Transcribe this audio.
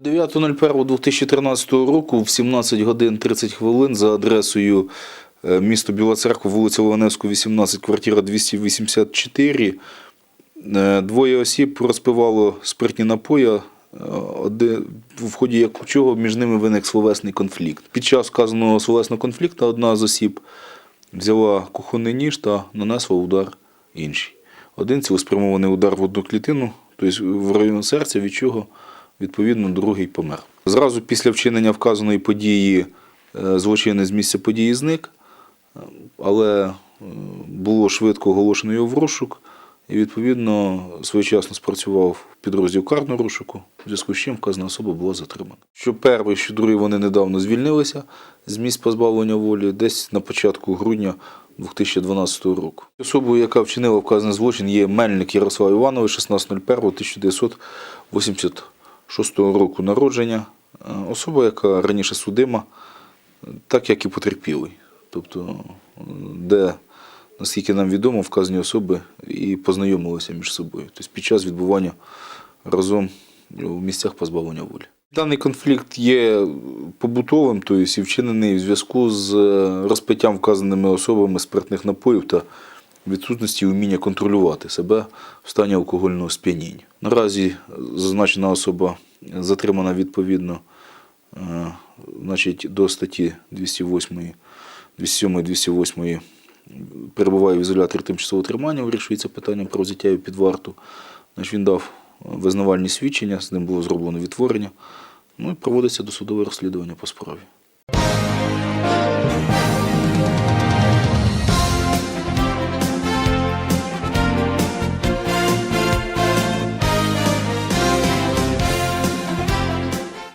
9.01.2013 року в 17 годин 30 хвилин за адресою е, місто Біла Церква, вулиця Лованевську, 18, квартира 284. Е, Двоє осіб розпивало спиртні напої, е, в ході чого між ними виник словесний конфлікт. Під час вказаного словесного конфлікту одна з осіб взяла кухонний ніж та нанесла удар іншій. Один цілеспрямований удар в одну клітину, тобто в район серця, від чого відповідно другий помер. Зразу після вчинення вказаної події е, злочинець з місця події зник, е, але е, було швидко оголошено його в розшук, і відповідно своєчасно спрацював підрозділ карного розшуку, в зв'язку з чим вказана особа була затримана. Що перший, що другий вони недавно звільнилися з місць позбавлення волі десь на початку грудня 2012 року. Особою, яка вчинила вказаний злочин, є Мельник Ярослав Іванович, 16.01.1996 року народження. Е, Особа, яка раніше судима, так як і потерпілий. Тобто, е, де, наскільки нам відомо, вказані особи і познайомилися між собою. Тобто під час відбування разом у місцях позбавлення волі. Даний конфлікт є побутовим, тобто і вчинений в зв'язку з е, розпиттям вказаними особами спиртних напоїв та відсутності вміння контролювати себе в стані алкогольного сп'яніння. Наразі зазначена особа затримана відповідно е, значить, до статті 208, 207, 208 перебуває в ізоляторі тимчасового тримання, вирішується питання про взяття його під варту. Значить, він дав визнавальні свідчення, з ним було зроблено відтворення. Ну і проводиться досудове розслідування по справі.